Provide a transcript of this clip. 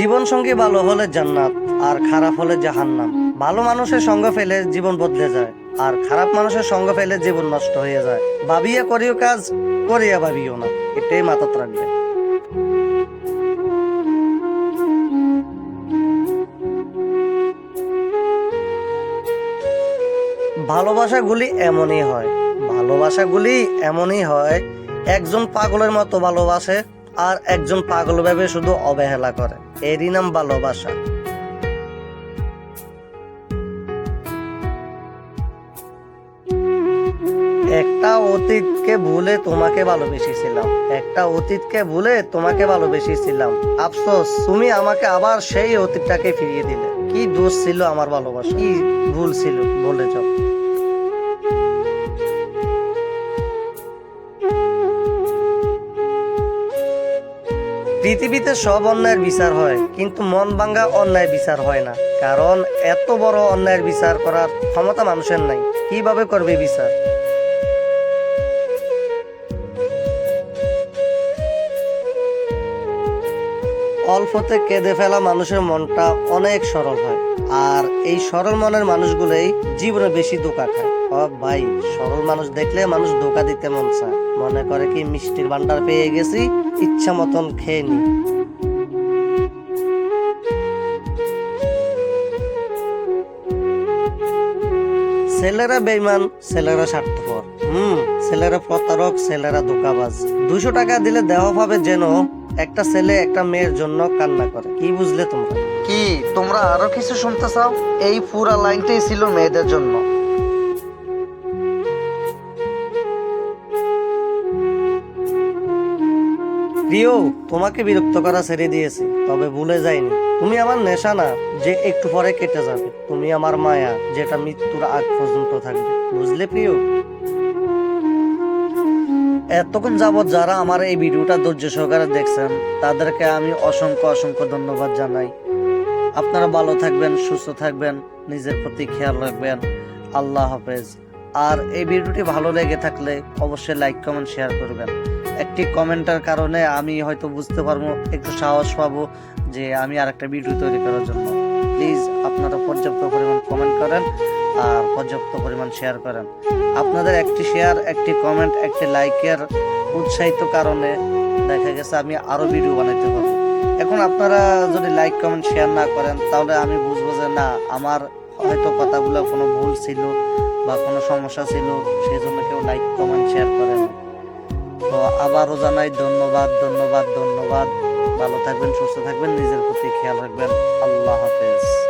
জীবন সঙ্গী ভালো হলে জান্নাত, আর খারাপ হলে জাহান্নাম। ভালো মানুষের সঙ্গ ফেলে জীবন বদলে যায়, আর খারাপ মানুষের সঙ্গ ফেলে জীবন নষ্ট হয়ে যায়। ভাবিয়া করিও কাজ, করিয়া ভাবিও না, এটাই মাথাত রাখবে ভালোবাসাগুলি এমনই হয়, ভালোবাসাগুলি এমনই হয়, একজন পাগলের মতো ভালোবাসে, আর একজন পাগল ভেবে শুধু অবহেলা করে। এরই নাম ভালোবাসা। একটা অতীতকে ভুলে তোমাকে ভালোবেসেছিলাম। একটা অতীতকে ভুলে তোমাকে ভালোবেসেছিলাম। আফসোস, তুমি আমাকে আবার সেই অতীতটাকে ফিরিয়ে দিলে। কি দোষ ছিল আমার ভালোবাসা? কি ভুল ছিল বলে যাও। পৃথিবীতে সব অন্যায়ের বিচার হয়, কিন্তু মন ভাঙ্গা অন্যায় বিচার হয় না। কারণ এত বড় অন্যায়ের বিচার করার ক্ষমতা মানুষের নাই। কীভাবে করবে বিচার? অল্পতে কেঁদে ফেলা মানুষের মনটা অনেক সরল হয়। আর এই সরল মনের মানুষগুলোই জীবনে বেশি ধোকা খায়। ভাই, সরল মানুষ দেখলে মানুষ ধোকা দিতে মন চায়। মনে করে কি মিষ্টির ভান্ডার পেয়ে গেছি, ইচ্ছা মতন খেয়ে নি। ছেলেরা বেইমান, ছেলেরা স্বার্থপর। হুম, ছেলেরা প্রতারক, ছেলেরা ধোকাবাজ। দুশো টাকা দিলে দেহ পাবে যেন একটা ছেলে একটা মেয়ের জন্য কান্না করে। কি বুঝলে তোমরা? কি? তোমরা আরও কিছু শুনতে চাও? এই পুরা লাইনটাই ছিল মেয়েদের জন্য। প্রিয় তোমাকে বিরক্ত করা ছেড়ে দিয়েছি তবে ভুলে যাইনি। তুমি আমার নেশা না যে একটু পরে কেটে যাবে। তুমি আমার মায়া যেটা মৃত্যুর আগ পর্যন্ত থাকবে। বুঝলে প্রিয়? এতক্ষণ যাবৎ যারা আমার এই ভিডিওটা ধৈর্য সহকারে দেখছেন, তাদেরকে আমি অসংখ্য অসংখ্য ধন্যবাদ জানাই। আপনারা ভালো থাকবেন, সুস্থ থাকবেন, নিজের প্রতি খেয়াল রাখবেন। আল্লাহ হাফেজ। আর এই ভিডিওটি ভালো লেগে থাকলে অবশ্যই লাইক, কমেন্ট, শেয়ার করবেন। একটি কমেন্টের কারণে আমি হয়তো বুঝতে পারব, একটু সাহস পাবো যে আমি আর একটা ভিডিও তৈরি করার জন্য। প্লিজ আপনারা পর্যাপ্ত পরিমাণ কমেন্ট করেন। আর পর্যাপ্ত পরিমাণ শেয়ার করেন। আপনাদের একটি শেয়ার একটি কমেন্ট একটি লাইকের উৎসাহিত কারণে দেখা গেছে আমি আরও ভিডিও বানাইতে পারব। এখন আপনারা যদি লাইক কমেন্ট শেয়ার না করেন, তাহলে আমি বুঝব যে না, আমার হয়তো কথাগুলো কোনো ভুল ছিল বা কোনো সমস্যা ছিল সেই জন্য কেউ লাইক কমেন্ট শেয়ার করেন তো আবারও জানাই ধন্যবাদ ধন্যবাদ ধন্যবাদ। ভালো থাকবেন, সুস্থ থাকবেন, নিজের প্রতি খেয়াল রাখবেন। আল্লাহ হাফেজ।